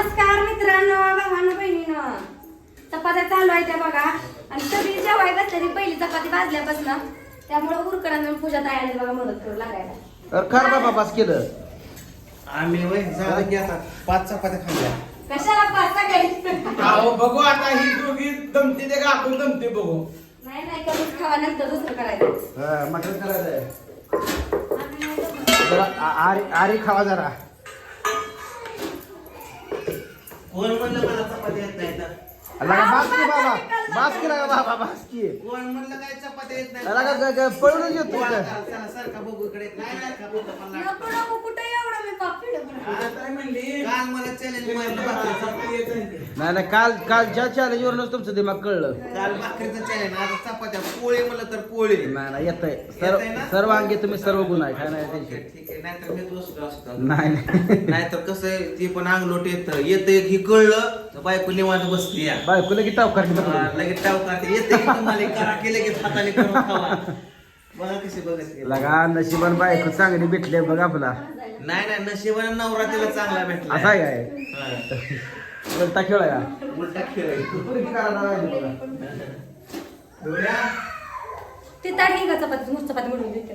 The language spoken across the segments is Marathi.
नमस्कार मित्रांनो भावानो बहिणीनं. चपात्या चालू आहे त्या बघा. आणि सगळी जेवाय बसलेली पहिली चपाती भाजल्यापासून त्यामुळे उरकडांना पूजा तयारी बघा मदत करू लागायला. अरे खा ना केलं. आम्ही वय झालं की आता पाच चपात्या खाल्ल्या. कशाला पाच सकाळी अहो बघू आता ही दोघी दमते ते का आपण दमते बघू. नाही नाही कमीच खावा नंतर दुसरं करायचं. हा, मटण करायचंय. आम्ही नाही जमत. जरा आ- आरी आरी खावा जरा. कोण म्हणलं मला चपात्या येत नाही तर? लगा बास की बाबा बास की लगा बाबा बास की. कोण म्हणलं काय येत नाही? सारखा बघू इकडे. नाही नाही का बघू मला नको नको कुठे काल मला चॅलेंज येत नाही. नाही नाही काल कालच्या चॅलेंज वरूनच तुमचं दिमाग कळलं. काल भाकरीचं चॅलेंज आता चपात्या पोळी म्हणलं तर पोळी. नाही नाही येतंय. सर्व येतंय ना? सर्व अंगी तुम्ही सर्व गुण आहे काय नाही टेन्शन ठीक आहे. नाहीतर मी दोस्त असतो. नाही नाही. नाहीतर कसं आहे ती पण अंगलोट येत. येत ही कळलं तर बायको निवांत बसली या. बायको लगेच टाव करते हा, लगेच टाव काढते येते की तुम्हाला करा की लगेच हाताने करून खावा. बघा कशी बघत गेली. लगा नशिबान बायको चांगली भेटली बघ आपला. नाही नाही नशिबाने नवरा तिला चांगला भेटला असा आहे काय? हा. उलटा खेळ आहे उलटा खेळ. ती का चपाती नुसतं चपाती म्हणून देते.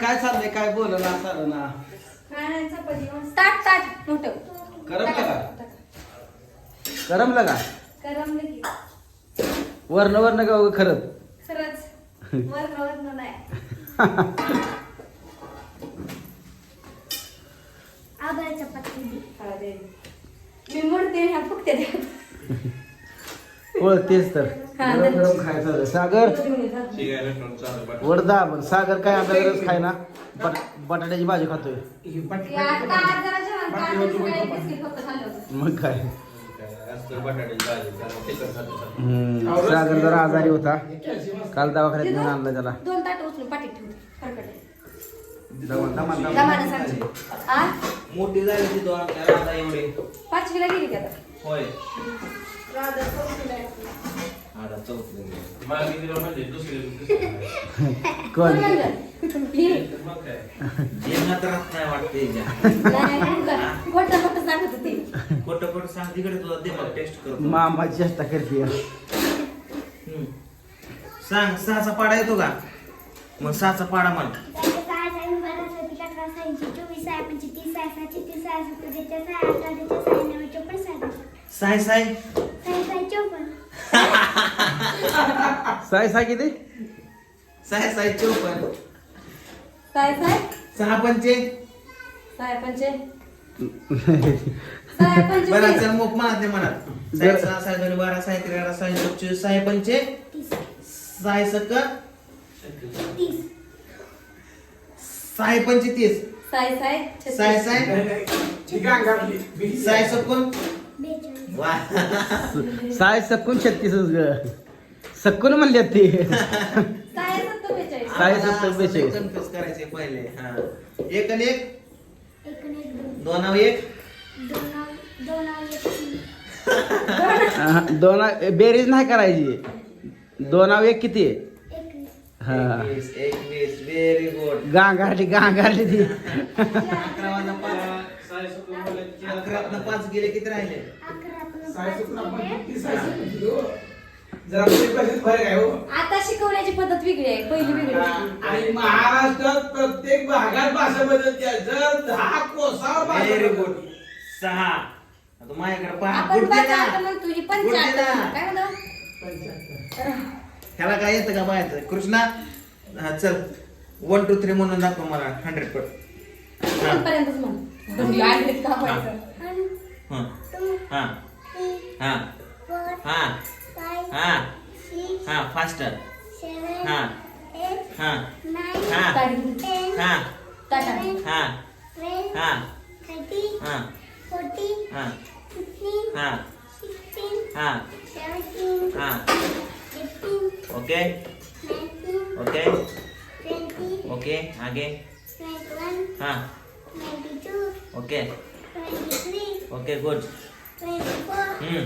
काय चाललंय काय बोल ना. चाललं ना ताट ताट मोठं. करमलं का? टाका. करमलं का? करमलं की. वर्ण वर्ण का उगं खरंच? खरंच. वर्ण वर्ण नाही. आबाळ चपाती. हा. मी म्हणते ह्या तेच तर. हा, गरम गरम खायचं सागर? वरदा पण सागर काय गरज खाय ना? बट बटाट्याची भाजी खातोय. ही. मग काय? हम्म, सागर जरा आजारी होता. काल दवाखान्यात घेऊन आणला त्याला. दोन ताट उचलून पाठीत ठेवते. कडकडे दमा- दमा- दमा. दमानं सांगते. आ? मोठी झाली ती दोन. राधा एवढे? पाचवीला गेली की आता? होय. राधा चौथीला आहे. आता चौथी कोण? कोण म्हणलं? ही. जेवणात राहत नाही वाटते हिच्या. नाही, नाही, नाही. खोटं खोटं सांगत होती. खोटं खोटं सांग तिकडे तुला दे मला टेस्ट करतो. मामा चेष्टा करते. हम्म. सांग सहाचा पाडा येतो का? मग सहाचा पाडा मला त्याचे सहा साई बारा सती अकरा साईंची चोवीस साय पंचे तीस साय सातशे तीस साय साय साय साय किती? साय साय चौपन्न साय साय सहा पंचे. साय पंचे. बरं चल मग म्हणत नाही म्हणत साय सहा साय दोन बारा साय तेरा साय चौतीस साय पंचे. साय सक तीस साय पंचे तीस साय साय. साय साय नाही, नाही. ठीक आहे, अंगातली. साय सकून बेचाळीस. वा साय सकून छत्तीस ग. सकून म्हणले ते साय सत्तर बेचाळीस. साय सत्तर बेचाळीस. कन्फ्युज करायचे पहिले. हा. एक आणि एक? एक आणि एक दोन. दोन एक? दोन नाव- दोन नाव एक तीन. हा, दोन बेरीज नाही करायची. दोनाव एक किती? आहे? एकवीस हा एकवीस व्हेरी गुड गांगारली गांगारली ती अकरा वाजता पाच अकरातनं पाच गेले किती राहिले अकरा पाच सुकून आपण गेले. किती साय सुकून हो. जरा परिभाषेत फरक आहे हो आता शिकवण्याची पद्धत वेगळी आहे पहिली वेगळी होती. आणि महाराष्ट्रात प्रत्येक भागात भाषा बदलते जर दहा कोसावर भाषा व्हेरी बदलते. गुड सहा आता माझ्याकडे पहा आपण गुड म्हणतो ही पंचाहत्तर. काय म्हणतो पंच्याहत्तर. ह्याला काय येतं का बाहेर कृष्णा चल. वन टू थ्री म्हणून दाखव मला. हंड्रेड पर्यंत फास्टर हा. Okay nineteen, okay twenty, okay आगे twenty-one, हा twenty-two, okay twenty-three, okay good twenty-four, hmm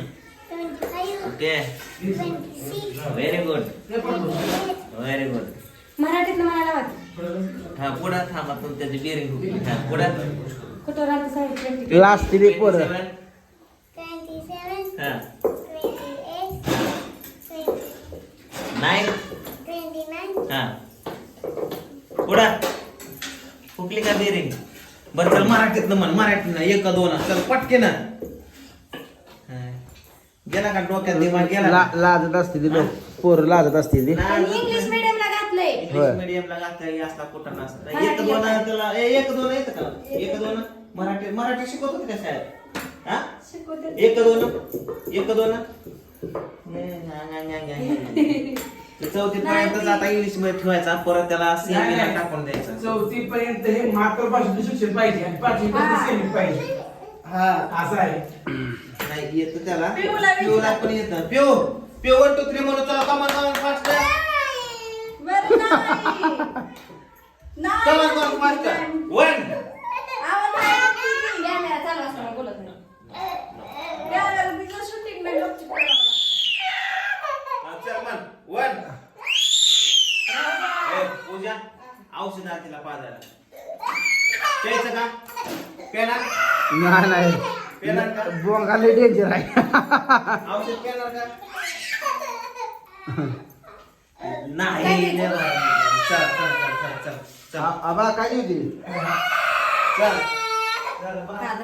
twenty-five, okay twenty-six, very good twenty-eight, very good मराठीतनं म्हणायला वाटतं हा पुढं थांबा तुमच्या बेरिंग हा पुढं कुठं राहते साहेब ट्वेंटी लास्ट ती पोरं हा. पुढं फुकली का बेरिंग बरं चल मराठीत म्हण. मराठीनं एक दोन चल पटके ना. गेला का डोक्यात दिमाग गेला ला लाजत असते ती लोक. पोरं लाजत असते ती. इंग्लिश मिडियमला घातलंय. होय. इंग्लिश मिडियमला घातलं असला कुठं नसतं एक दोन तुला ए, एक दोन येतं का? एक दोन मराठी मराठी शिकवत होते का शाळेत? हा? शिकवते एक दोन एक दोन. चौथी पर्यंत आता इंग्लिशमध्ये ठेवायचा परत त्याला नाही, सेमीला नाही. टाकून द्यायचा चौथी पर्यंत हे मातृभाषेचं शिक्षण पाहिजे आणि पाचवी हा. पर्यंत सेमी पाहिजे हा असं आहे नाही येत त्याला पिऊला विचार. पिऊला पण येत पिऊ पिऊ वन टू थ्री म्हणून चला कमान कमान फास्ट बरं नाही. नाही. कमान कमान फास्ट वन आवाज नाही. कॅमेरा चालू असताना बोलत नाही. कॅमेरा तिचं shooting नाही, गपचूप करावं. चल मन वन. ए, पूजा औषध आहे तिला पाजायला. प्यायचं का? पेणार? नाही पेणार का? नाही बोंगाले डेंजर आहे. औषध पेणार का? नाही. चल चल चल चल चल. चल आम्हाला काय होती चल. चल बा.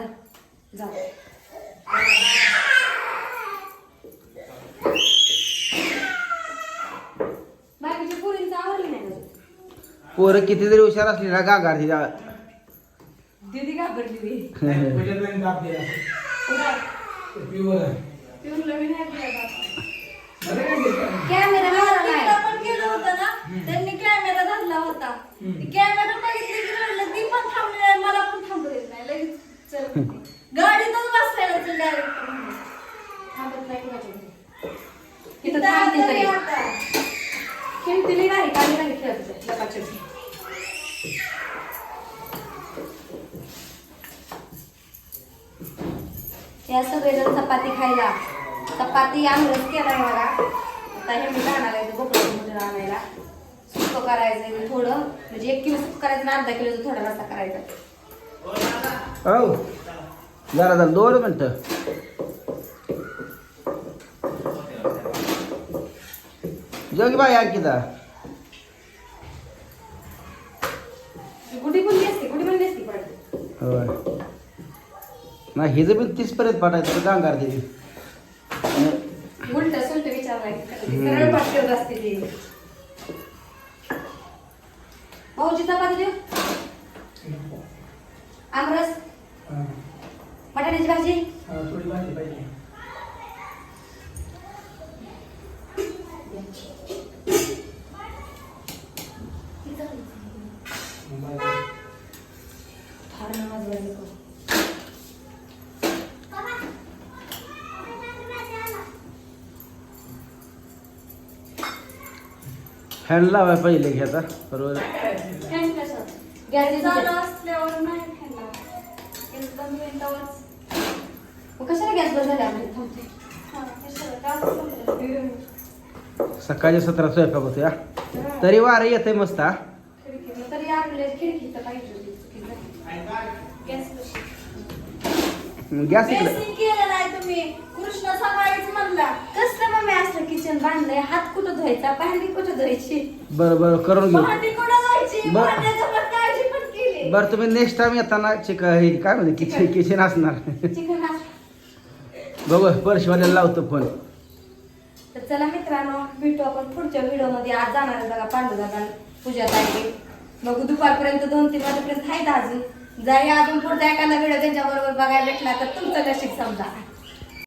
जा. बाकीच्या पोरींचं आवडलं नाही का? पोरं किती जरी हुशार असली ना गागार तिच्या दीदी घाबरली मी. नाही, पहिल्या लाईन दाबली आहे. पुढं. ते प्युअर आहे. पिऊला मी नाही दिला बाबा. बरं आहे ते. कॅमेरा लावला नाही. आपण केलं होतं ना त्यांनी कॅमेरा धरला होता ती कॅमेरा बघितली की रडलं. ती पण थांबली नाही मला पण थांबू देत नाही लगेच चल गाडीतच बसायला चल डायरेक्ट थांबत नाही कुणाच्या घरी. इथं थांबते तरी खेळती नाही काही नाही खेळत होते, लपाछपी. या सगळेजण चपाती खायला. चपाती आमरस केलाय मला. आता हे मी राहणार आहे गोकुळ आणायला. सुकं करायचं आहे थोडं. म्हणजे एक किलो सुकं करायचं ना अर्धा किलो थोडा रस्ता करायचा. हो जरा जरा दोन मिनटं. जोगी बाई अंकिता दा पण असते गुडी पण असते पडते होय नाही हिचं पण तीस पर्यंत पाठायचं तर गांगार दिली उलट सुलट विचारलाय सरळ पाठ करत असते ती. भाऊजी चपाती देऊ आमरस. हा. बटाट्याची भाजी. हा, थोडी भाजी पाहिजे मोबाईल. फार नमाज बंद करू. फॅन लावाय पहिले घ्यायचा बरोबर फॅन कशात? गॅस चालू असल्यावर नाही फॅन लावायचा. गॅस बंद होईल तेव्हाच. मग कशाला गॅस बंद झाला आपले थांबते हा, कशाला? गावात संपलं. सकाळच्या सतरा स्वयंपाक होतो या तरी वारं येते मस्त हा. गॅस इकडे. कृष्ण सकाळीच म्हणला मम्मी असलं किचन बांधलंय हात कुठं धुवायचा भांडी कुठं धुवायची? बरं बरं करून घेऊ. भांडी कुठं धुवायची? बर- भांड्याचं पण काळजी पण केली. बरं तुम्ही नेक्स्ट टाइम येताना चिक हे काय म्हणते किचन किचन असणार. चिकन बघू परशिवाल्याला लावतो फोन तर चला मित्रांनो भेटू आपण पुढच्या व्हिडिओमध्ये आज जाणार आहे बघा पांडुरंगा पूजा ताई मग दुपारपर्यंत दोन तीन वाजेपर्यंत आहेत अजून. जरी अजून पुढचा एखादा व्हिडिओ त्यांच्या बरोबर बघायला भेटला तर तुमचं नशीब समजा.